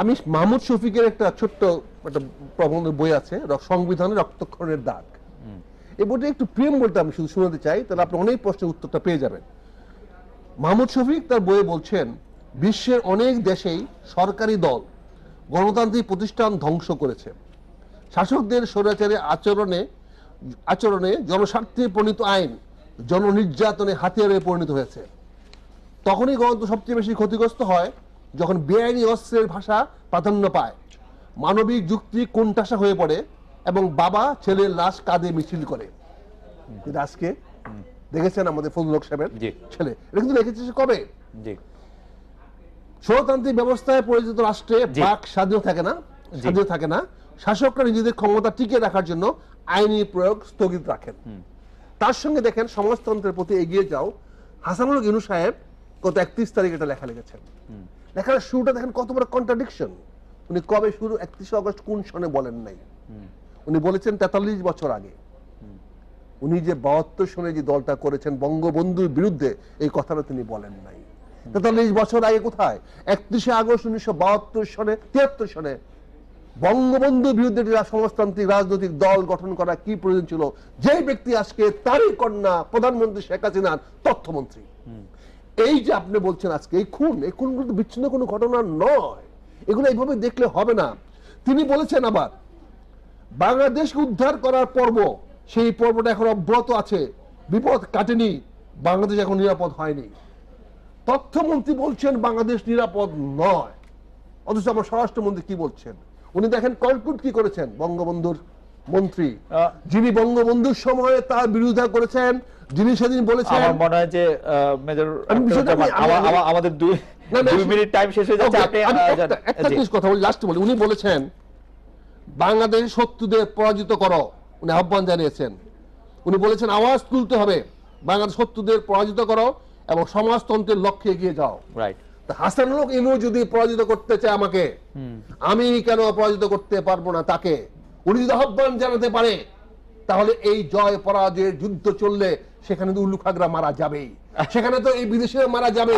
আমি মাহমুদ শফিকের একটা ছোট্ট একটা প্রবন্ধ বই আছে সংবিধানের রক্তক্ষরণের দাগ। এই বইটা একটু প্রেম বলতে আমি শুধু শোনাতে চাই, তাহলে আপনি অনেক প্রশ্নের উত্তরটা পেয়ে যাবেন। মাহমুদ শফিক তার বইয়ে বলছেন, বিশ্বের অনেক দেশেই সরকারি দল গণতান্ত্রিক প্রতিষ্ঠান ধ্বংস করেছে। শাসকদের স্বৈরাচারী আচরণে আচরণে জনস্বার্থে প্রণীত আইন জননির্যাতনে হাতিয়ারে পরিণত হয়েছে। তখনই গণতন্ত্র সবচেয়ে বেশি ক্ষতিগ্রস্ত হয় যখন বেআইনি অস্ত্রের ভাষা প্রাধান্য পায় মানবিক যুক্তি কোণঠাসা হয়ে পড়ে এবং বাবা ছেলের লাশ কাঁধে মিছিল করে। কিন্তু আজকে দেখেছেন আমাদের ফজল হক সাহেবের ছেলে। এটা কিন্তু দেখেছে সে কবে? জি। স্বরতান্ত্রিক ব্যবস্থায় পরিচিত রাষ্ট্রে বাক স্বাধীন থাকে না স্বাধীন থাকে না। শাসকরা নিজেদের ক্ষমতা টিকিয়ে রাখার জন্য আইনি প্রয়োগ স্থগিত রাখেন। তার সঙ্গে দেখেন সমাজতন্ত্রের প্রতি এগিয়ে যাও হাসানুল ইনু সাহেব গত একত্রিশ তারিখ এটা লেখা লিখেছেন। লেখার শুরুটা দেখেন কত বড় কন্ট্রাডিকশন উনি কবে শুরু একত্রিশে অগস্ট কোন সনে বলেন নাই। উনি বলেছেন তেতাল্লিশ বছর আগে। উনি যে বাহাত্তর সনে যে দলটা করেছেন বঙ্গবন্ধুর বিরুদ্ধে এই কথাটা তিনি বলেন নাই। তেতাল্লিশ বছর আগে কোথায়? একত্রিশে আগস্ট উনিশশো বাহাত্তর সনে তিয়াত্তর সনে বঙ্গবন্ধুর বিরুদ্ধে সমাজতান্ত্রিক রাজনৈতিক দল গঠন করা কি প্রয়োজন ছিল? যে ব্যক্তি আজকে তারই কন্যা প্রধানমন্ত্রী শেখ হাসিনার তথ্যমন্ত্রী। এই যে আপনি বলছেন আজকে এই খুন এই খুনগুলো তো বিচ্ছিন্ন কোনো ঘটনা নয়। এগুলো এইভাবে দেখলে হবে না। তিনি বলেছেন আবার বাংলাদেশকে উদ্ধার করার পর্ব সেই পর্বটা এখন অব্যাহত আছে। বিপদ কাটেনি বাংলাদেশ এখন নিরাপদ হয়নি। তথ্যমন্ত্রী বলছেন বাংলাদেশ নিরাপদ নয়। অথচ আমার স্বরাষ্ট্রমন্ত্রী কি বলছেন? উনি দেখেন কলকুট কি করেছেন বঙ্গবন্ধুর মন্ত্রী। যিনি বঙ্গবন্ধুর সময়ে তার বিরোধিতা করেছেন যিনি সেদিন বলেছেন আমার মনে হয় যে মেজর আমাদের দুই দুই মিনিট টাইম শেষ হয়ে যাচ্ছে আপনি একটা- জিনিস কথা বলি লাস্ট বলি। উনি বলেছেন বাংলাদেশ শত্রুদের পরাজিত করো উনি আহ্বান জানিয়েছেন। উনি বলেছেন আওয়াজ তুলতে হবে বাংলাদেশ শত্রুদের পরাজিত করো এবং সমাজতন্ত্রের লক্ষ্যে এগিয়ে যাও। রাইট হাসানুল ইনু যদি পরাজিত করতে চায় আমাকে আমি কেন পরাজিত করতে পারব না তাকে? উনি যদি আহ্বান জানাতে পারে তাহলে এই জয় পরাজয়ের যুদ্ধ চললে সেখানে তো উল্লু খাগড়া মারা যাবেই। সেখানে তো এই বিদেশিরা মারা যাবে